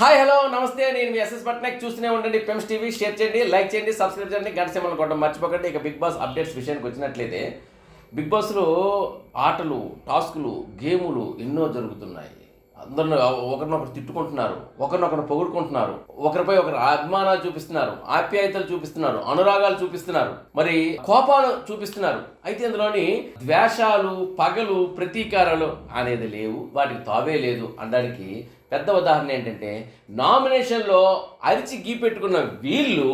Hi hello నమస్తే. నేను మీ SS Patnaik. చూస్తూనే ఉండండి. పెమ్స్ టీవీ షేర్ చేయండి లైక్ చేయండి సబ్స్క్రైబ్ చేయండి. గంట సింబల్ కొట్టడం మర్చిపోకండి. ఇక బిగ్ బాస్ అప్డేట్స్ విషయానికి వచ్చినట్లయితే బిగ్ బాస్లో ఆటలు టాస్కులు గేములు ఎన్నో జరుగుతున్నాయి. అందరిని ఒకరినొకరు తిట్టుకుంటున్నారు ఒకరినొకరు పొగుడుకుంటున్నారు ఒకరిపై ఒకరు అభిమానాలు చూపిస్తున్నారు ఆప్యాయతలు చూపిస్తున్నారు అనురాగాలు చూపిస్తున్నారు. మరి కోపాలు చూపిస్తున్నారు. అయితే ఇందులోని ద్వేషాలు పగలు ప్రతీకారాలు అనేది లేవు వాటికి తావే లేదు అనడానికి పెద్ద ఉదాహరణ ఏంటంటే నామినేషన్లో అరిచి గీ పెట్టుకున్న వీళ్ళు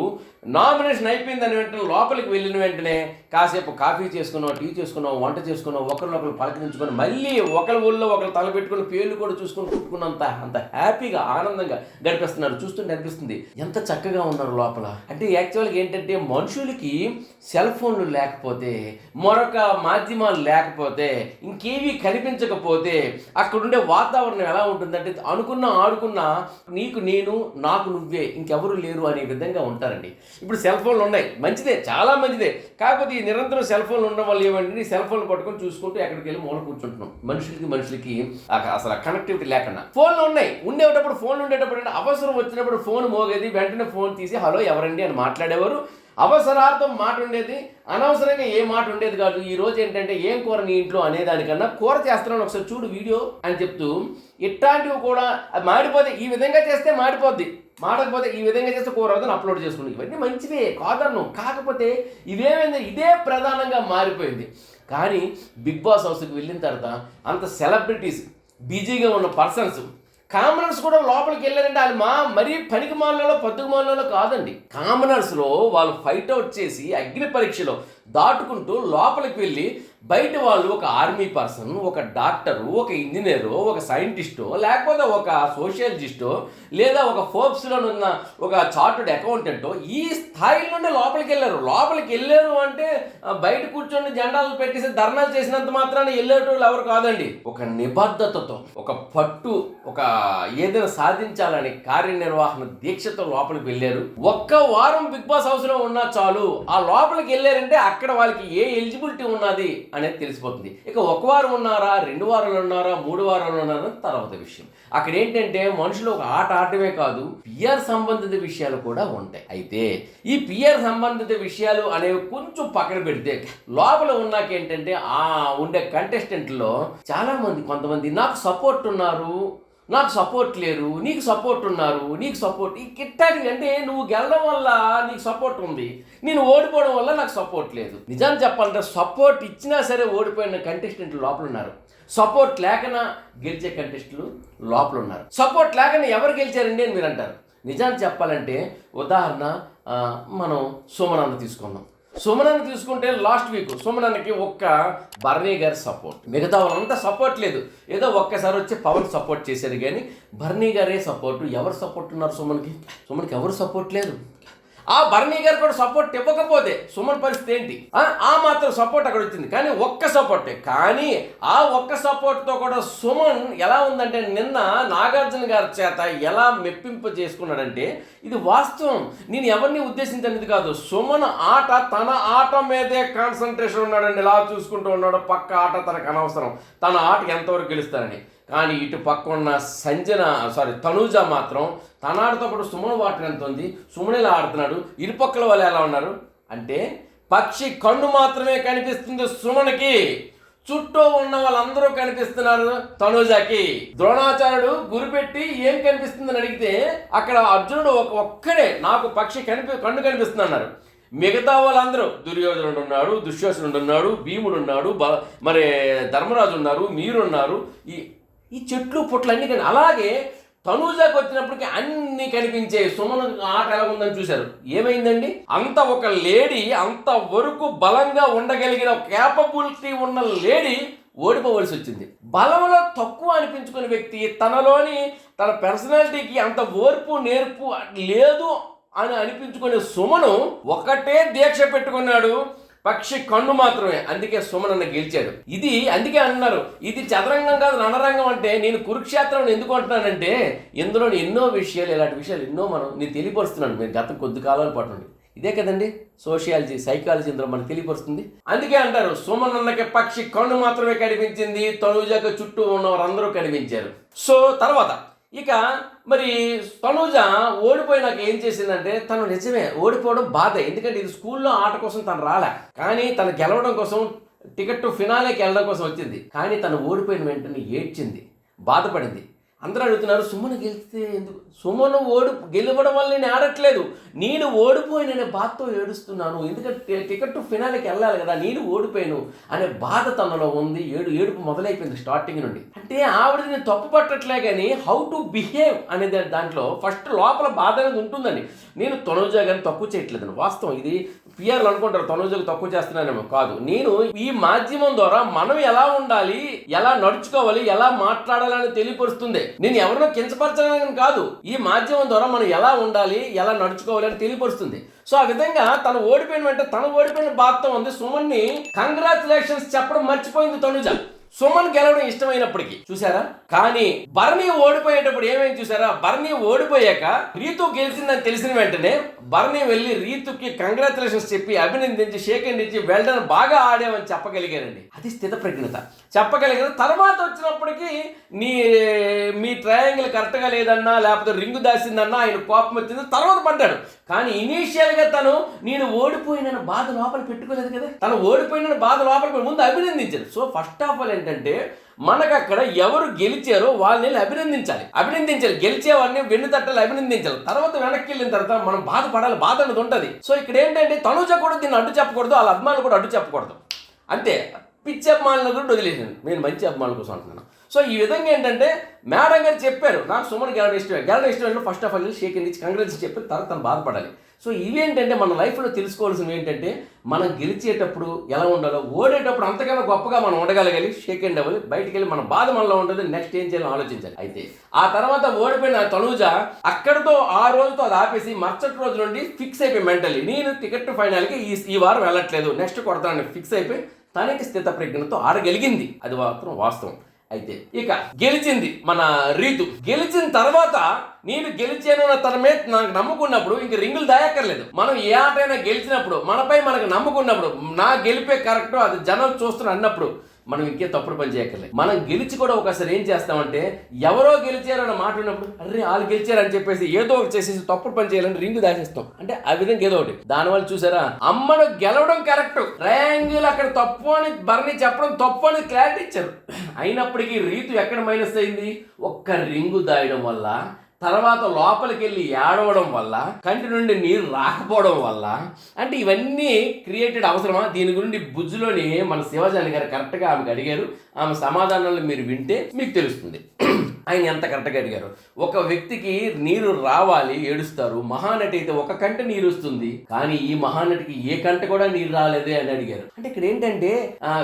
నామినేషన్ అయిపోయిందని వెంటనే లోపలికి వెళ్ళిన వెంటనే కాసేపు కాఫీ చేసుకున్నాం టీ చేసుకున్నాం వంట చేసుకున్నాం ఒకరినొకరు పలకరించుకొని మళ్ళీ ఒకరి ఊళ్ళో ఒకరు తలపెట్టుకుని పేర్లు కూడా చూసుకొని కుట్టుకున్నంత అంత హ్యాపీగా ఆనందంగా గడిపిస్తున్నారు. చూస్తుంటే అనిపిస్తుంది ఎంత చక్కగా ఉన్నారు లోపల. అంటే యాక్చువల్గా ఏంటంటే మనుషులకి సెల్ ఫోన్లు లేకపోతే మరొక మాధ్యమాలు లేకపోతే ఇంకేవి కనిపించకపోతే అక్కడుండే వాతావరణం ఎలా ఉంటుందంటే అనుకున్నా ఆడుకున్నా నీకు నేను నాకు నువ్వే ఇంకెవరు లేరు అనే విధంగా ఉంటారండి. ఇప్పుడు సెల్ ఫోన్లు ఉన్నాయి. మంచిదే చాలా మంచిదే. కాకపోతే ఈ నిరంతరం సెల్ ఫోన్లు ఉండడం వల్ల ఏమంటే సెల్ ఫోన్లు పట్టుకొని చూసుకుంటూ ఎక్కడికి వెళ్ళి మూల కూర్చుంటున్నాం. మనుషులకి మనుషులకి అసలు కనెక్టివిటీ లేకుండా. ఫోన్లు ఉన్నాయి. ఉండేటప్పుడు ఫోన్లు ఉండేటప్పుడు అంటే అవసరం వచ్చినప్పుడు ఫోన్ మోగేది వెంటనే ఫోన్ తీసి హలో ఎవరండి? అని మాట్లాడేవారు. అవసరార్థం మాట ఉండేది అనవసరంగా ఏ మాట ఉండేది కాదు. ఈ రోజు ఏంటంటే ఏం కూర నీ ఇంట్లో అనేదానికన్నా కూర చేస్తున్నాను ఒకసారి చూడు వీడియో అని చెప్తూ ఇట్లాంటివి కూడా అది మాడిపోతే ఈ విధంగా చేస్తే మాడిపోద్ది. మాడకపోతే ఈ విధంగా చేస్తే కూర అవుతుంది అప్లోడ్ చేసుకుని ఇవన్నీ మంచివే కాదన్ను. కాకపోతే ఇదేమైంది? ఇదే ప్రధానంగా మారిపోయింది. కానీ బిగ్ బాస్ హౌస్కి వెళ్ళిన తర్వాత అంత సెలబ్రిటీస్ బిజీగా ఉన్న పర్సన్స్ కామనర్స్ కూడా లోపలికి వెళ్ళారంటే వాళ్ళు మా మరీ పనికి మాలలో పద్దుకు మాలలో కాదండి. కామనర్స్లో వాళ్ళు ఫైట్ అవుట్ చేసి అగ్ని పరీక్షలో దాటుకుంటూ లోపలికి వెళ్ళి బయట వాళ్ళు ఒక ఆర్మీ పర్సన్ ఒక డాక్టరు ఒక ఇంజనీరు ఒక సైంటిస్టో లేకపోతే ఒక సోషియాలజిస్టో లేదా ఒక ఫోర్బ్స్లో ఉన్న ఒక చార్టెడ్ అకౌంటెంటో ఈ స్థాయి నుండి లోపలికి వెళ్ళారు. లోపలికి వెళ్ళారు అంటే బయట కూర్చొని జెండాలు పెట్టేసి ధర్నాలు చేసినంత మాత్రాన వెళ్ళేటోళ్ళు ఎవరు కాదండి. ఒక నిబద్ధతతో ఒక పట్టు ఒక ఏదైనా సాధించాలని కార్యనిర్వహణ దీక్షతో లోపలికి వెళ్ళారు. ఒక్క వారం బిగ్ బాస్ హౌస్లో ఉన్నా చాలు. ఆ లోపలికి వెళ్ళారంటే అక్కడ వాళ్ళకి ఏ ఎలిజిబిలిటీ ఉన్నది అనేది తెలిసిపోతుంది. ఇక ఒక వారం ఉన్నారా రెండు వారాలు ఉన్నారా మూడు వారాలు ఉన్నారా తర్వాత విషయం. అక్కడ ఏంటంటే మనుషులు ఒక ఆట ఆడటమే కాదు పిఆర్ సంబంధిత విషయాలు కూడా ఉంటాయి. అయితే ఈ పిఆర్ సంబంధిత విషయాలు అనేవి కొంచెం పక్కన పెడితే లోపల ఉన్నాక ఏంటంటే ఆ ఉండే కంటెస్టెంట్లో చాలా మంది కొంతమంది నాకు సపోర్ట్ ఉన్నారు నాకు సపోర్ట్ లేరు నీకు సపోర్ట్ ఉన్నారు నీకు సపోర్ట్ ఈ కిట్టాకి అంటే నువ్వు గెలడం వల్ల నీకు సపోర్ట్ ఉంది. నేను ఓడిపోవడం వల్ల నాకు సపోర్ట్ లేదు. నిజాన్ని చెప్పాలంటే సపోర్ట్ ఇచ్చినా సరే ఓడిపోయిన కంటెస్టెంట్లు లోపల ఉన్నారు. సపోర్ట్ లేకనా గెలిచే కంటెస్టులు లోపల ఉన్నారు. సపోర్ట్ లేకన ఎవరు గెలిచారండి అని మీరు అంటారు. నిజాన్ని చెప్పాలంటే ఉదాహరణ మనం సోమనాథ తీసుకుందాం. సుమనన్న తీసుకుంటే లాస్ట్ వీక్ సుమనన్నకి ఒక్క బర్నీ గారి సపోర్ట్. మిగతా వాళ్ళంతా సపోర్ట్ లేదు. ఏదో ఒక్కసారి వచ్చి పవన్ సపోర్ట్ చేశారు కానీ బర్నీ గారే సపోర్టు. ఎవరు సపోర్ట్ ఉన్నారు సుమన్కి? సుమన్కి ఎవరు సపోర్ట్ లేదు. ఆ బర్నీ గారు కూడా సపోర్ట్ ఇవ్వకపోతే సుమన్ పరిస్థితి ఏంటి? ఆ మాత్రం సపోర్ట్ అక్కడ వచ్చింది. కానీ ఒక్క సపోర్టే కానీ ఆ ఒక్క సపోర్ట్తో కూడా సుమన్ ఎలా ఉందంటే నిన్న నాగార్జున గారి చేత ఎలా మెప్పింపు చేసుకున్నాడంటే ఇది వాస్తవం. నేను ఎవరిని ఉద్దేశించనిది కాదు. సుమన్ ఆట తన ఆట మీదే కాన్సన్ట్రేషన్ ఉన్నాడండి. ఇలా చూసుకుంటూ ఉన్నాడు. పక్క ఆట తనకు అనవసరం. తన ఆటకి ఎంతవరకు గెలుస్తారని. కానీ ఇటు పక్క ఉన్న సంజన సారీ తనూజ మాత్రం తనాడితో పాటు సుమన్ వాటర్ ఎంత ఉంది? సుమన్ ఆడుతున్నాడు? ఇరుపక్కల వాళ్ళు ఎలా ఉన్నారు? అంటే పక్షి కన్ను మాత్రమే కనిపిస్తుంది సుమన్కి. చుట్టూ ఉన్న వాళ్ళందరూ కనిపిస్తున్నారు తనుజాకి. ద్రోణాచార్యుడు గురిపెట్టి ఏం కనిపిస్తుందని అడిగితే అక్కడ అర్జునుడు ఒక ఒక్కడే నాకు పక్షి కనిపి కన్ను కనిపిస్తుంది అన్నారు. మిగతా వాళ్ళందరూ దుర్యోధనుడు ఉన్నాడు దుశ్యోధనుడు ఉన్నాడు భీముడు ఉన్నాడు బ మరి ధర్మరాజు ఉన్నారు మీరున్నారు. ఈ ఈ చెట్లు పుట్లు అన్ని కానీ. అలాగే తనూజాకి వచ్చినప్పటికీ అన్ని కనిపించే సుమన ఆట ఎలా ఉందని చూశారు? ఏమైందండి? అంత ఒక లేడీ అంత వరకు బలంగా ఉండగలిగిన కేపబిలిటీ ఉన్న లేడీ ఓడిపోవలసి వచ్చింది. బలంలో తక్కువ అనిపించుకునే వ్యక్తి తనలోని తన పర్సనాలిటీకి అంత ఓర్పు నేర్పు లేదు అని అనిపించుకునే సుమను ఒకటే దీక్ష పెట్టుకున్నాడు. పక్షి కన్ను మాత్రమే. అందుకే సుమనన్న గెలిచాడు. ఇది అందుకే అన్నారు. ఇది చదరంగం కాదు రణరంగం అంటే నేను కురుక్షేత్రం ఎందుకు అంటున్నానంటే ఇందులో ఎన్నో విషయాలు ఇలాంటి విషయాలు ఎన్నో మనం నేను తెలియపరుస్తున్నాను. మీరు గత కొద్ది కాలాలు పాటు ఇదే కదండి? సోషియాలజీ సైకాలజీ ఇందులో మనకు తెలియపరుస్తుంది. అందుకే అంటారు సుమనన్నకి పక్షి కన్ను మాత్రమే కనిపించింది తనుజాక చుట్టూ ఉన్న వారందరూ కనిపించారు. సో తర్వాత ఇక మరి తనుజ ఓడిపోయినాక ఏం చేసిందంటే తను నిజమే ఓడిపోవడం బాధ. ఎందుకంటే ఇది స్కూల్లో ఆట కోసం తను రాలే. కానీ తను గెలవడం కోసం టికెట్ ఫినాలేకి వెళ్ళడం కోసం వచ్చింది. కానీ తను ఓడిపోయిన వెంటనే ఏడ్చింది బాధపడింది. అందరూ అడుగుతున్నారు సుమను గెలిస్తే ఎందుకు? సుమను ఓడి గెలవడం వల్ల నేను ఆడట్లేదు. నేను ఓడిపోయిననే బాధతో ఏడుస్తున్నాను. ఎందుకంటే టికెట్ ఫినాలికి వెళ్ళాలి కదా నేను ఓడిపోయాను. అనే బాధ తనలో ఉంది. ఏడు ఏడుపు మొదలైపోయింది స్టార్టింగ్ నుండి. అంటే ఆవిడ నేను తప్పు పట్టట్లే కానీ హౌ టు బిహేవ్ అనేది దాంట్లో ఫస్ట్ లోపల బాధ అనేది ఉంటుందండి. నేను తొనోజా తక్కువ చేయట్లేదండి. వాస్తవం ఇది. పిఆర్లు అనుకుంటారు తొనోజాకు తక్కువ చేస్తున్నానేమో. కాదు. నేను ఈ మాధ్యమం ద్వారా మనం ఎలా ఉండాలి ఎలా నడుచుకోవాలి ఎలా మాట్లాడాలని తెలియపరుస్తుంది. నేను ఎవరినో కించపరచడానికి కాదు. ఈ మాధ్యమం ద్వారా మనం ఎలా ఉండాలి ఎలా నడుచుకోవాలి అని తెలియపరుస్తుంది. సో ఆ విధంగా తను ఓడిపోయిన వెంటనే తను ఓడిపోయిన బాధతో ఉంది. సుమన్ని కంగ్రాచులేషన్స్ చెప్పడం మర్చిపోయింది తనుజ. సుమన్ గెలవడం ఇష్టమైనప్పటికీ చూసారా కానీ భరణి ఓడిపోయేటప్పుడు ఏమేమి చూసారా బర్నీ ఓడిపోయాక రీతు గెలిచిందని తెలిసిన వెంటనే భరణి వెళ్ళి రీతుకి కంగ్రాచులేషన్స్ చెప్పి అభినందించి షేక్ అండ్ ఇచ్చి వెల్డన్ బాగా ఆడామని చెప్పగలిగారండి. అది స్థిత ప్రజ్ఞత చెప్పగలిగారు తర్వాత వచ్చినప్పటికీ నీ మీ ట్రయాంగిల్ కరెక్ట్గా లేదన్నా లేకపోతే రింగు దాసిందన్నా ఆయన కోపం వచ్చింది తర్వాత పడ్డాడు. కానీ ఇనీషియల్గా తను నేను ఓడిపోయిన బాధ లోపల పెట్టుకోలేదు కదా. తను ఓడిపోయిన బాధ లోపల ముందు అభినందించాడు. సో ఫస్ట్ ఆఫ్ ఆల్ ఏంటంటే మనకు అక్కడ ఎవరు గెలిచారో వాళ్ళని అభినందించాలి. అభినందించాలి. గెలిచే వారిని వెన్ను తట్టాలి అభినందించాలి. తర్వాత వెనక్కి వెళ్ళిన తర్వాత మనం బాధపడాలి. బాధ అనేది ఉంటుంది. సో ఇక్కడ ఏంటంటే తనుజ కూడా దీన్ని అడ్డు చెప్పకూడదు. వాళ్ళ అభిమానులు కూడా అడ్డు చెప్పకూడదు. అంతే. పిచ్చి అభిమానులు కూడా వదిలేసాను నేను మంచి అభిమానుల కోసం అంటున్నాను. సో ఈ విధంగా ఏంటంటే మేడం గారు చెప్పారు నాకు సుమన్ గెలవడం ఇష్టమే. గెలవడం ఇష్టం ఫస్ట్ ఆఫ్ ఆల్ షేక్ ఇచ్చి కంగ్రెస్ చెప్పి తర్వాత తను బాధపడాలి. సో ఇవేంటంటే మన లైఫ్లో తెలుసుకోవాల్సినవి ఏంటంటే మనం గెలిచేటప్పుడు ఎలా ఉండాలో ఓడేటప్పుడు అంతకన్నా గొప్పగా మనం ఉండగలగాలి. షేక్ అండ్ అవ్వాలి. బయటికి వెళ్ళి మన బాధ మనలో ఉంటుంది. నెక్స్ట్ ఏం చేయాలని ఆలోచించాలి. అయితే ఆ తర్వాత ఓడిపోయిన తనూజ అక్కడితో ఆ రోజుతో అది ఆపేసి మరుసటి రోజు నుండి ఫిక్స్ అయిపోయి మెంటల్లీ నేను టికెట్ ఫైనల్కి ఈ ఈ వారం వెళ్ళట్లేదు. నెక్స్ట్ కొడతానని ఫిక్స్ అయిపోయి తనకి స్థిత ప్రజ్ఞతో ఆడగలిగింది. అది మాత్రం వాస్తవం. అయితే ఇక గెలిచింది మన రీతు. గెలిచిన తర్వాత నేను గెలిచాను అన్న తన మీద నాకు నమ్ముకున్నప్పుడు ఇంక రింగులు దాయక్కర్లేదు. మనం ఏ ఆటైనా గెలిచినప్పుడు మనపై మనకు నమ్ముకున్నప్పుడు నా గెలిపే కరెక్ట్ అది జనం చూస్తున్నా అన్నప్పుడు మనం ఇంకే తప్పుడు పని చేయక్కర్లేదు. మనం గెలిచి కూడా ఒకసారి ఏం చేస్తామంటే ఎవరో గెలిచారో అని మాట ఉన్నప్పుడు అరే వాళ్ళు గెలిచారని చెప్పేసి ఏదో ఒకటి చేసేసి తప్పుడు పని చేయాలని రింగు దాచేస్తాం. అంటే ఆ విధంగా ఏదో ఒకటి. దానివల్ల చూసారా అమ్మను గెలవడం కరెక్ట్. ట్రయాంగిల్ అక్కడ తప్పు అని బర్ని చెప్పడం తప్పు అని క్లారిటీ ఇచ్చారు. అయినప్పటికీ రీతు ఎక్కడ మైనస్ అయింది? ఒక్క రింగు దాయడం వల్ల తర్వాత లోపలికి వెళ్ళి ఏడవడం వల్ల కంటి నుండి నీరు రాకపోవడం వల్ల అంటే ఇవన్నీ క్రియేటెడ్ అవసరమా? దీని గురించి బుజ్జులోని మన శివజాని గారు కరెక్ట్గా ఆమెకు అడిగారు. ఆమె సమాధానాలు మీరు వింటే మీకు తెలుస్తుంది. ఆయన ఎంత కరెక్ట్గా అడిగారు? ఒక వ్యక్తికి నీరు రావాలి ఏడుస్తారు. మహానటి అయితే ఒక కంట నీరు వస్తుంది. కానీ ఈ మహానటికి ఏ కంట కూడా నీరు రాలేదే అని అడిగారు. అంటే ఇక్కడ ఏంటంటే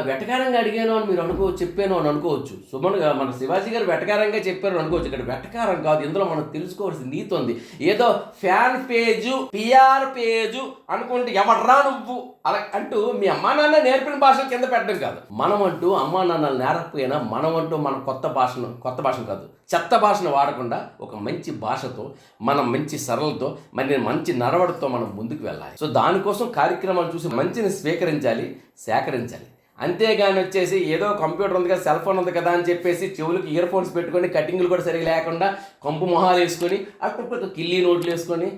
వెటకారంగా అడిగాను అని మీరు అనుకో చెప్పాను అని అనుకోవచ్చు. సుమన్ మన శివాజీ గారు వెటకారంగా చెప్పారు అనుకోవచ్చు. ఇక్కడ వెటకారం కాదు ఇందులో మనం తెలుసుకోవాల్సిన నీతి ఉంది. ఏదో ఫ్యాన్ పేజు పిఆర్ పేజు అనుకుంటే ఎవడ్రా నువ్వు? అలా అంటూ మీ అమ్మా నాన్న నేర్పిన భాషను కింద పెట్టడం కాదు. మనం అంటూ అమ్మా నాన్నలు నేర్పకపోయినా మనం అంటూ మన కొత్త భాషను కొత్త భాషను కాదు. చెత్త భాషను వాడకుండా ఒక మంచి భాషతో మనం మంచి సరళతో మరి మంచి నడవడితో మనం ముందుకు వెళ్ళాలి. సో దానికోసం కార్యక్రమాలు చూసి మంచిని స్వీకరించాలి సేకరించాలి. అంతేగాని వచ్చేసి ఏదో కంప్యూటర్ ఉంది కదా సెల్ ఫోన్ ఉంది కదా అని చెప్పేసి చెవులకు ఇయర్ ఫోన్స్ పెట్టుకొని కటింగ్లు కూడా సరిగా లేకుండా కంపు మొహాలు వేసుకొని అక్కడ కిల్లీ నోట్లు వేసుకొని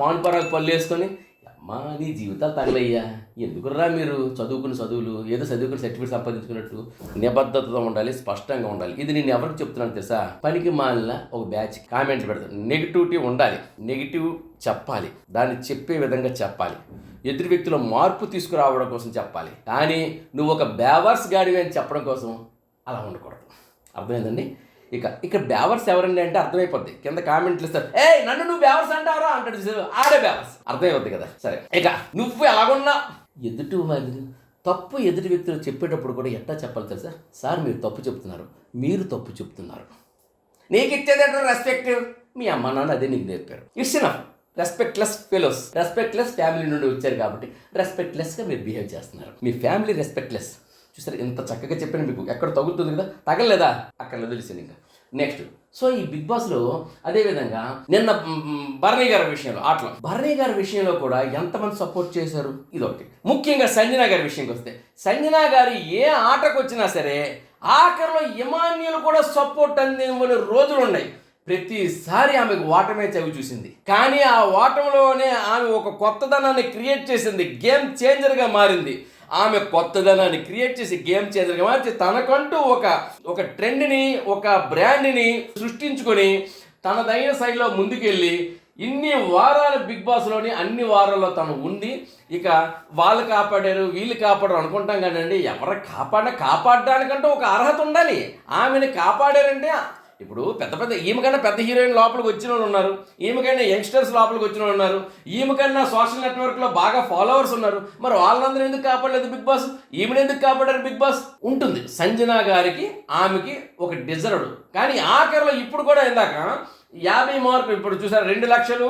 పాన్ పరాకు పళ్ళు వేసుకొని అమ్మా నీ జీవితాలు తగలయ్యా. ఎందుకురా మీరు చదువుకున్న చదువులు? ఏదో చదువుకుని సర్టిఫికేట్ సంపాదించుకున్నట్టు. నిబద్ధతతో ఉండాలి స్పష్టంగా ఉండాలి. ఇది నేను ఎవరికి చెప్తున్నాను తెలుసా? పనికి మాలిన ఒక బ్యాచ్ కామెంట్ పెడతాను నెగిటివిటీ ఉండాలి. నెగిటివ్ చెప్పాలి. దాన్ని చెప్పే విధంగా చెప్పాలి. ఎదురు వ్యక్తుల మార్పు తీసుకురావడం కోసం చెప్పాలి. కానీ నువ్వు ఒక బ్యావర్స్ గాడివి అని చెప్పడం కోసం అలా ఉండకూడదు. అర్థమైందండి? ఇక ఇక్కడ బేవర్స్ ఎవరండి అంటే అర్థమైపోద్ది. కింద కామెంట్లు ఇస్తారు. ఏ నన్ను నువ్వు బేవర్స్ అంటావరా? అంటాడు చూసారు ఆడే బేవర్స్ అర్థమైపోద్ది కదా? సరే. ఇక నువ్వు ఎలాగున్నా? ఎదుటి వాళ్ళు తప్పు ఎదుటి వ్యక్తులు చెప్పేటప్పుడు కూడా ఎట్టా చెప్పాలి తెలుసా? సార్ మీరు తప్పు చెప్తున్నారు. మీరు తప్పు చెప్తున్నారు. నీకు ఇచ్చేదేంటో రెస్పెక్ట్ మీ అమ్మ నాన్న అదే నీకు నేర్పారు it's enough respectless fellows respectless family నుండి వచ్చారు కాబట్టి రెస్పెక్ట్లెస్గా మీరు బిహేవ్ చేస్తున్నారు. మీ ఫ్యామిలీ రెస్పెక్ట్లెస్ చూసారు? ఇంత చక్కగా చెప్పాను మీకు. ఎక్కడ తగులుతుంది కదా? తగలలేదా? అక్కడ వదిలేసాను ఇంకా. నెక్స్ట్ సో ఈ బిగ్ బాస్లో అదేవిధంగా నిన్న భరణి గారి విషయంలో ఆటలో భరణి గారి విషయంలో కూడా ఎంతమంది సపోర్ట్ చేశారు? ఇదొకటి. ముఖ్యంగా సంజనా గారి విషయంకి వస్తే సంజనా గారు ఏ ఆటకు వచ్చినా సరే ఆఖరిలో ఇమాన్యులు కూడా సపోర్ట్ అందిన రోజులు ఉన్నాయి. ప్రతిసారి ఆమెకు ఓటమే చవి చూసింది. కానీ ఆ ఓటంలోనే ఆమె ఒక కొత్తదనాన్ని క్రియేట్ చేసింది. గేమ్ చేంజర్గా మారింది. ఆమె కొత్తదనాన్ని క్రియేట్ చేసి గేమ్ చేంజర్గా మార్చి తనకంటూ ఒక ఒక ట్రెండ్ని ఒక బ్రాండ్ని సృష్టించుకొని తనదైన శైలిలో ముందుకెళ్ళి ఇన్ని వారాలు బిగ్ బాస్లోని అన్ని వారాల్లో తను ఉండి ఇక వాళ్ళు కాపాడారు వీళ్ళు కాపాడారు అనుకుంటాం కానండి ఎవరు కాపాడ కాపాడడానికంటూ ఒక అర్హత ఉండాలి. ఆమెను కాపాడారంటే ఇప్పుడు పెద్ద పెద్ద ఈమెకన్నా పెద్ద హీరోయిన్ లోపలికి వచ్చిన వాళ్ళు ఉన్నారు. ఈమెకైనా యంగ్స్టర్స్ లోపలికి వచ్చిన వాళ్ళు ఉన్నారు. ఈమెకన్నా సోషల్ నెట్వర్క్లో బాగా ఫాలోవర్స్ ఉన్నారు. మరి వాళ్ళందరూ ఎందుకు కాపాడలేదు బిగ్ బాస్? ఈమెను ఎందుకు కాపాడారు బిగ్ బాస్? ఉంటుంది. సంజన గారికి ఆమెకి ఒక డిజర్వ్డ్. కానీ ఆఖరిలో ఇప్పుడు కూడా ఇందాక యాభై మార్కులు. ఇప్పుడు చూసారు రెండు లక్షలు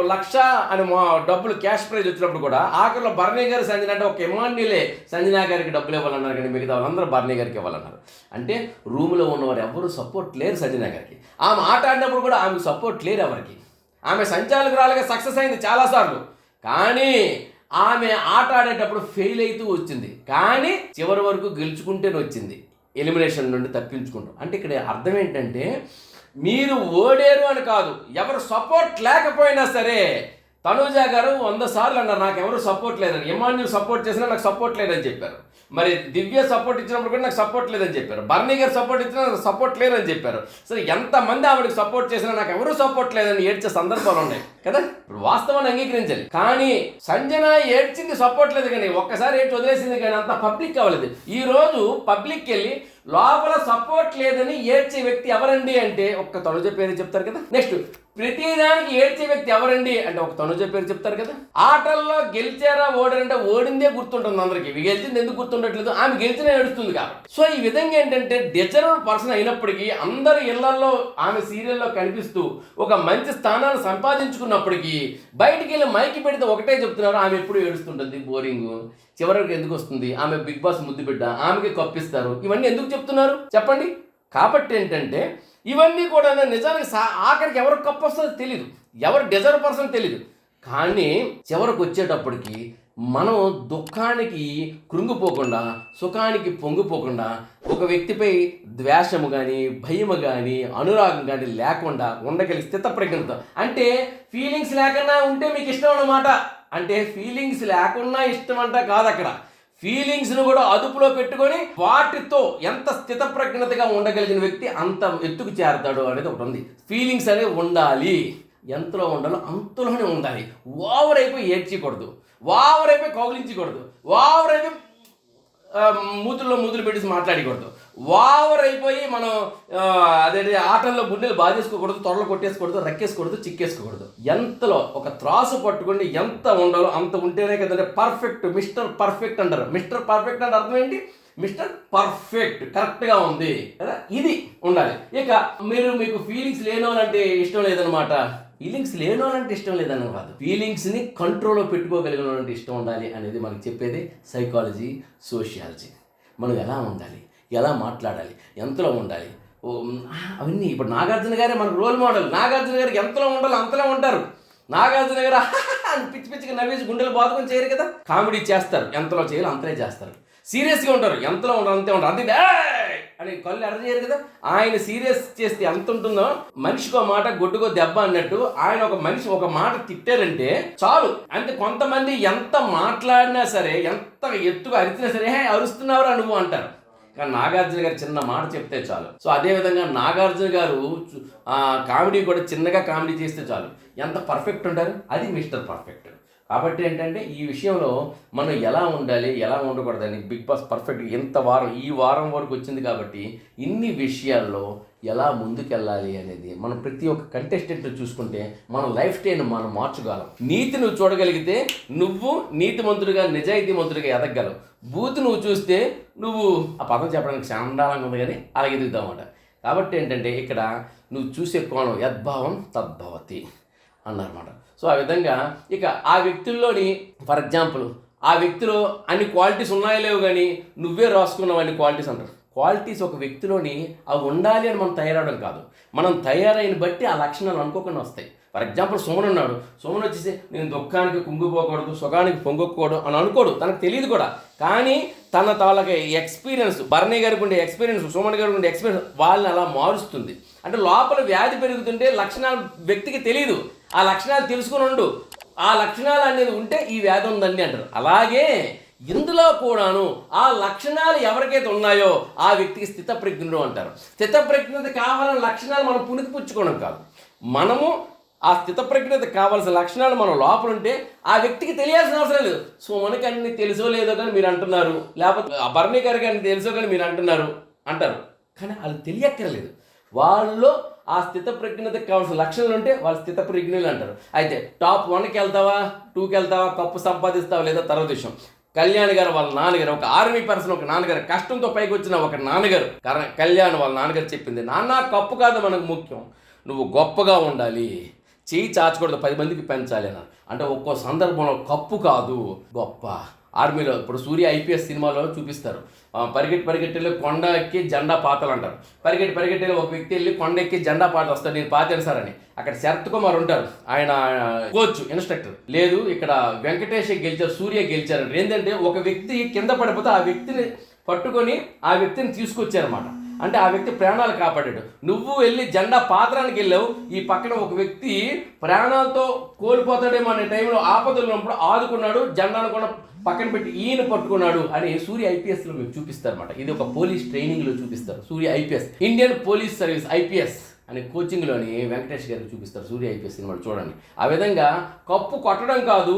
లక్ష అని మా డబ్బులు క్యాష్ ప్రైజ్ వచ్చినప్పుడు కూడా ఆఖరిలో బర్నీ గారు సంజన అంటే ఒక ఎమాన్యులే సంజన గారికి డబ్బులు ఇవ్వాలన్నారు కానీ మిగతా వాళ్ళందరూ బర్నీ గారికి ఇవ్వాలన్నారు. అంటే రూమ్లో ఉన్నవారు ఎవరు సపోర్ట్ లేరు సంజన గారికి. ఆమె ఆట ఆడినప్పుడు కూడా ఆమెకు సపోర్ట్ లేరు ఎవరికి. ఆమె సంచాలకురాలుగా సక్సెస్ అయింది చాలాసార్లు. కానీ ఆమె ఆట ఆడేటప్పుడు ఫెయిల్ అవుతూ వచ్చింది. కానీ చివరి వరకు గెలుచుకుంటేనే వచ్చింది. ఎలిమినేషన్ నుండి తప్పించుకుంటాం. అంటే ఇక్కడ అర్థం ఏంటంటే మీరు ఓడేరు అని కాదు ఎవరు సపోర్ట్ లేకపోయినా సరే తనూజ గారు వంద సార్లు అన్నారు నాకు ఎవరు సపోర్ట్ లేదని ఇమాన్యుల్ సపోర్ట్ చేసినా నాకు సపోర్ట్ లేదని చెప్పారు. మరి దివ్య సపోర్ట్ ఇచ్చినప్పుడు కూడా నాకు సపోర్ట్ లేదని చెప్పారు. బర్నీ గారు సపోర్ట్ ఇచ్చినా నాకు సపోర్ట్ లేదని చెప్పారు. సరే ఎంతమంది ఆవిడకి సపోర్ట్ చేసినా నాకు ఎవరు సపోర్ట్ లేదని ఏడ్చే సందర్భాలు ఉన్నాయి కదా? ఇప్పుడు వాస్తవాన్ని అంగీకరించాలి. కానీ సంజన ఏడ్చింది సపోర్ట్ లేదు కానీ ఒక్కసారి ఏడ్చి వదిలేసింది కానీ అంత పబ్లిక్ కావలేదు. ఈ రోజు పబ్లిక్ వెళ్ళి లోపల సపోర్ట్ లేదని ఏడ్చే వ్యక్తి ఎవరండి అంటే ఒక్క తొలజ పేరు చెప్తారు కదా. నెక్స్ట్ ప్రతిదానికి ఏడ్చే వ్యక్తి ఎవరండి? అంటే ఒక తనుజ పేరు చెప్తారు కదా. ఆటల్లో గెలిచారా ఓడారంటే ఓడిందే గుర్తుంటుంది అందరికి. ఇవి గెలిచింది ఎందుకు గుర్తుండట్లేదు? ఆమె గెలిచిన ఏడుస్తుంది కాబట్టి. సో ఈ విధంగా ఏంటంటే డిజర్వ్ పర్సన్ అయినప్పటికీ అందరి ఇళ్ళలో ఆమె సీరియల్లో కనిపిస్తూ ఒక మంచి స్థానాన్ని సంపాదించుకున్నప్పటికీ బయటికి వెళ్ళి మైకి పెడితే ఒకటే చెప్తున్నారు ఆమె ఎప్పుడు ఏడుస్తుంటుంది? బోరింగ్. చివరికి ఎందుకు వస్తుంది? ఆమె బిగ్ బాస్ ముద్దు బిడ్డ. ఆమెకి కప్పిస్తారు. ఇవన్నీ ఎందుకు చెప్తున్నారు? చెప్పండి. కాబట్టి ఏంటంటే ఇవన్నీ కూడా నిజానికి సా ఆఖరికి ఎవరికి కప్పు వస్తుందో తెలియదు ఎవరు డిజర్వ్ పర్సన్ తెలియదు కానీ చివరికి వచ్చేటప్పటికి మనం దుఃఖానికి కృంగిపోకుండా సుఖానికి పొంగిపోకుండా ఒక వ్యక్తిపై ద్వేషము కానీ భయము కానీ అనురాగం కానీ లేకుండా ఉండగలిగి స్థితప్రజ్ఞత అంటే ఫీలింగ్స్ లేకుండా ఉంటే మీకు ఇష్టం అన్నమాట. అంటే ఫీలింగ్స్ లేకుండా ఇష్టం అంట కాదు అక్కడ ఫీలింగ్స్ను కూడా అదుపులో పెట్టుకొని వాటితో ఎంత స్థితప్రజ్ఞతగా ఉండగలిగిన వ్యక్తి అంత ఎత్తుకు చేరతాడు అనేది ఒకటి ఉంది. ఫీలింగ్స్ అనేవి ఉండాలి. ఎంతలో ఉండాలో అంతలోనే ఉండాలి. ఓవర్ అయిపోయి ఏడ్చకూడదు. ఓవర్ అయిపోయి కౌగిలించకూడదు. ఓవర్ అయిపోయి మూతుల్లో మూతులు పెట్టేసి మాట్లాడకూడదు. వావర్ అయిపోయి మనం అదే ఆటల్లో గుండెలు బాధేసుకోకూడదు త్వరలో కొట్టేసుకోకూడదు రక్కేసుకోకూడదు చిక్కేసుకోకూడదు. ఎంతలో ఒక త్రాసు పట్టుకుని ఎంత ఉండాలో అంత ఉంటేనే కదంటే పర్ఫెక్ట్ మిస్టర్ పర్ఫెక్ట్ అంటారు. మిస్టర్ పర్ఫెక్ట్ అంటే అర్థం ఏంటి? మిస్టర్ పర్ఫెక్ట్ కరెక్ట్గా ఉంది. కదా? ఇది ఉండాలి. ఇక మీరు మీకు ఫీలింగ్స్ లేనోలంటే ఇష్టం లేదనమాట ఫీలింగ్స్ లేనోలంటే ఇష్టం లేదని కాదు. ఫీలింగ్స్ని కంట్రోల్లో పెట్టుకోగలిగిన అంటే ఇష్టం ఉండాలి అనేది మనకు చెప్పేది సైకాలజీ సోషియాలజీ మనం ఎలా ఉండాలి? ఎలా మాట్లాడాలి? ఎంతలో ఉండాలి? ఓ, అవన్నీ ఇప్పుడు నాగార్జున గారే మనకు రోల్ మోడల్ నాగార్జున గారికి ఎంతలో ఉండాలో అంతలో ఉంటారు. నాగార్జున గారు పిచ్చి పిచ్చిగా నవ్వేసి గుండెలు బాదుకొని చేయరు కదా. కామెడీ చేస్తారు. ఎంతలో చేయాలి అంతలే చేస్తారు. సీరియస్గా ఉంటారు. ఎంతలో ఉంటారు అంతే ఉంటారు. అంతే "ఏయ్!" అని కళ్ళు ఎర్ర చేయరు కదా? ఆయన సీరియస్ చేస్తే ఎంత ఉంటుందో? మనిషికో మాట గొడ్డుకో దెబ్బ అన్నట్టు ఆయన ఒక మనిషి ఒక మాట తిట్టారంటే చాలు. అంటే కొంతమంది ఎంత మాట్లాడినా సరే ఎంత ఎత్తుగా అరిచినా సరే "హే, అరుస్తున్నావురా నువ్వు అంటారు. కానీ నాగార్జున గారు చిన్న మాట చెప్తే చాలు. సో అదే విధంగా నాగార్జున గారు కామెడీ కూడా చిన్నగా కామెడీ చేస్తే చాలు. ఎంత పర్ఫెక్ట్ ఉంటారు? అది మిస్టర్ పర్ఫెక్ట్ కాబట్టి ఏంటంటే ఈ విషయంలో మనం ఎలా ఉండాలి ఎలా ఉండకూడదని బిగ్ బాస్ పర్ఫెక్ట్ ఎంత వారం ఈ వారం వరకు వచ్చింది కాబట్టి ఇన్ని విషయాల్లో ఎలా ముందుకెళ్ళాలి అనేది మనం ప్రతి ఒక్క కంటెస్టెంట్ చూసుకుంటే మన లైఫ్ స్టైల్ మనం మార్చగలం నీతి నువ్వు చూడగలిగితే నువ్వు నిజాయితీ నిజాయితీమంతుడిగా ఎదగలవు బూత్ నువ్వు చూస్తే నువ్వు ఆ పదం చెప్పడానికి చాండాలంగా ఉంది కానీ అలాగే ఎదుగుతామన్నమాట కాబట్టి ఏంటంటే ఇక్కడ నువ్వు చూసే కోణం యద్భావం తద్భవతి అన్నారన్నమాట. సో ఆ విధంగా ఇక ఆ వ్యక్తుల్లోని ఫర్ ఎగ్జాంపుల్ ఆ వ్యక్తిలో అన్ని క్వాలిటీస్ ఉన్నాయో లేవు కానీ నువ్వే రాసుకున్నావు అన్ని క్వాలిటీస్ అంటారు. క్వాలిటీస్ ఒక వ్యక్తిలోని అవి ఉండాలి అని మనం తయారవడం కాదు. మనం తయారైన బట్టి ఆ లక్షణాలు అనుకోకుండా వస్తాయి. ఫర్ ఎగ్జాంపుల్ సోమన్ ఉన్నాడు. సోమన్ వచ్చేసి నేను దుఃఖానికి కుంగిపోకూడదు సుఖానికి పొంగకూడదు అని అనుకోడు. తనకు తెలియదు కూడా. కానీ తన తాలకి ఎక్స్పీరియన్స్ భరణి గారికి ఉండే ఎక్స్పీరియన్స్ సోమన్ గారికి ఉండే ఎక్స్పీరియన్స్ వాళ్ళని అలా మారుస్తుంది. అంటే లోపల వ్యాధి పెరుగుతుంటే లక్షణాలు వ్యక్తికి తెలియదు ఆ లక్షణాలు తెలుసుకుని ఉండు. ఆ లక్షణాలు అనేది ఉంటే ఈ వ్యాధి ఉందండి అంటారు. అలాగే ఇందులో కూడాను ఆ లక్షణాలు ఎవరికైతే ఉన్నాయో ఆ వ్యక్తికి స్థితప్రజ్ఞుడు అంటారు. స్థితప్రజ్ఞత కావాలని లక్షణాలు మనం పుణికిపుచ్చుకోవడం కాదు. మనము ఆ స్థితప్రజ్ఞత కావాల్సిన లక్షణాలు మన లోపల ఉంటే ఆ వ్యక్తికి తెలియాల్సిన అవసరం లేదు. సో మనకి అన్ని తెలుసో లేదో కానీ మీరు అంటున్నారు. లేకపోతే ఆ భరణి గారికి అన్ని తెలుసో కానీ మీరు అంటున్నారు అంటారు. కానీ వాళ్ళు తెలియక్కర్లేదు. వాళ్ళలో ఆ స్థిత ప్రజ్ఞతకు కావాల్సిన లక్షణాలు ఉంటే వాళ్ళు స్థిత ప్రజ్ఞలు అంటారు. అయితే టాప్ వన్కి వెళ్తావా? టూకి వెళ్తావా? కప్పు సంపాదిస్తావా? లేదా తర్వాత విషయం. కళ్యాణ్ గారు వాళ్ళ నాన్నగారు ఒక ఆర్మీ పర్సన్ ఒక నాన్నగారు కష్టంతో పైకి వచ్చిన ఒక నాన్నగారు. కర- కళ్యాణ్ వాళ్ళ నాన్నగారు చెప్పింది నాన్న కప్పు కాదు మనకు ముఖ్యం. నువ్వు గొప్పగా ఉండాలి. చేయి చాచకూడదు పది మందికి పెంచాలి అని అంటే ఒక్కో సందర్భంలో కప్పు కాదు గొప్ప. ఆర్మీలో. ఇప్పుడు సూర్య ఐపీఎస్ సినిమాలో చూపిస్తారు. పరిగెట్టి పరిగెట్టి కొండ ఎక్కి జెండా పాతలు అంటారు. పరిగెట్టి పరిగెట్టి ఒక వ్యక్తి వెళ్ళి కొండ ఎక్కి జెండా పాత వస్తాడు. నేను పాతాను సార్ అని. అక్కడ శరత్ కుమార్ ఉంటారు. ఆయన కోచ్ ఇన్స్ట్రక్టర్. లేదు ఇక్కడ వెంకటేష్ గెలిచారు సూర్య గెలిచారు. ఏంటంటే ఒక వ్యక్తి కింద పడిపోతే ఆ వ్యక్తిని పట్టుకొని ఆ వ్యక్తిని తీసుకొచ్చారన్నమాట. అంటే ఆ వ్యక్తి ప్రాణాలు కాపాడాడు. నువ్వు వెళ్ళి జెండా పాత్రానికి వెళ్ళావు ఈ పక్కన ఒక వ్యక్తి ప్రాణాలతో కోల్పోతాడేమో అనే టైంలో ఆపదలు ఉన్నప్పుడు ఆదుకున్నాడు జెండాను కూడా పక్కన పెట్టి ఈయన పట్టుకున్నాడు అని సూర్య ఐపీఎస్లో మీకు చూపిస్తారు అనమాట ఇది ఒక పోలీస్ ట్రైనింగ్లో చూపిస్తారు. Surya IPS Indian police service IPS అనే కోచింగ్లోని వెంకటేష్ గారికి చూపిస్తారు సూర్య ఐపీఎస్ సినిమా చూడండి. ఆ విధంగా కప్పు కొట్టడం కాదు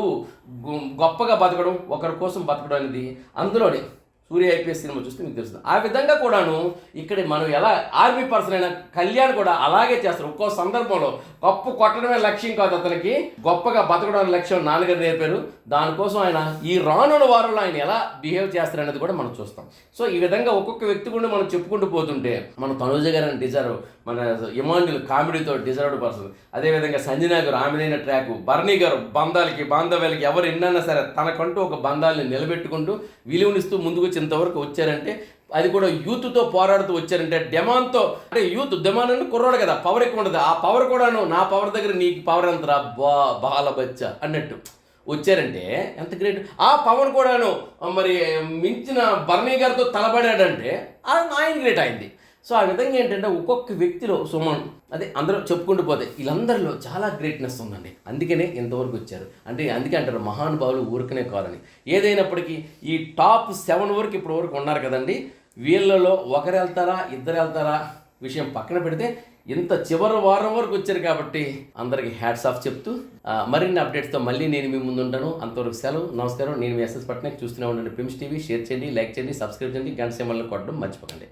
గొప్పగా బతకడం ఒకరి కోసం బతకడం అనేది అందులోనే సూర్య ఐపీఎస్ సినిమా చూస్తే మీకు తెలుస్తుంది. ఆ విధంగా కూడాను ఇక్కడ మనం ఎలా ఆర్మీ పర్సన్ అయిన కళ్యాణ్ కూడా అలాగే చేస్తారు. ఒక్కో సందర్భంలో కప్పు కొట్టడమే లక్ష్యం కాదు అతనికి. గొప్పగా బతకడం లక్ష్యం నాన్నగారు నేర్పారు. దానికోసం ఆయన ఈ రానున్న వారంలో ఆయన ఎలా బిహేవ్ చేస్తారనేది కూడా మనం చూస్తాం. సో ఈ విధంగా ఒక్కొక్క వ్యక్తి కూడా మనం చెప్పుకుంటూ పోతుంటే మన తనుజ గారు డిజర్వ్ మన ఇమాన్యుల్ కామెడీతో డిజర్వ్డ్ పర్సన్. అదేవిధంగా సంజనా గారు ఆమెదైన ట్రాక్ బర్నీ గారు బంధాలకి బాంధవ్యాలకి ఎవరు ఎన్నైనా సరే తనకంటూ ఒక బంధాలని నిలబెట్టుకుంటూ విలువనిస్తూ ముందుకు వచ్చేంతవరకు వచ్చారంటే అది కూడా యూత్తో పోరాడుతూ వచ్చారంటే డెమాన్తో అంటే యూత్ డెమాన్ అంటే కుర్రాడు కదా పవర్ ఎక్కువ ఉండదు. ఆ పవర్ కూడాను నా పవర్ దగ్గర నీకు పవర్ ఎంతరా బా బాల బచ్చ అన్నట్టు వచ్చారంటే ఎంత గ్రేట్ ఆ పవన్ కూడాను మరి మించిన బర్నీ గారితో తలబడాడంటే ఆయన గ్రేట్ అయింది. సో ఆ విధంగా ఏంటంటే ఒక్కొక్క వ్యక్తిలో సుమన్ అదే అందరూ చెప్పుకుంటూ పోతే వీళ్ళందరిలో చాలా గ్రేట్నెస్ ఉందండి. అందుకనే ఇంతవరకు వచ్చారు. అంటే అందుకే అంటారు మహానుభావులు ఊరికనే కాదని. ఏదైనప్పటికీ ఈ టాప్ సెవెన్ వరకు ఇప్పటి వరకు ఉన్నారు కదండి. వీళ్ళలో ఒకరు వెళ్తారా ఇద్దరు వెళ్తారా విషయం పక్కన పెడితే ఇంత చివరి వారం వరకు వచ్చారు కాబట్టి అందరికీ హ్యాట్స్ ఆఫ్ చెప్తూ మరిన్ని అప్డేట్స్తో మళ్ళీ నేను మీ ముందు ఉంటాను. అంతవరకు సెలవు నమస్కారం. నేను మీ ఎస్ఎస్ పట్నాయక్ చూస్తూనే ఉండండి. ప్రిమ్స్ టీవీ షేర్ చేయండి లైక్ చేయండి సబ్స్క్రైబ్ చేయండి. గంట సేమల్లో కొట్టడం మర్చిపోకండి.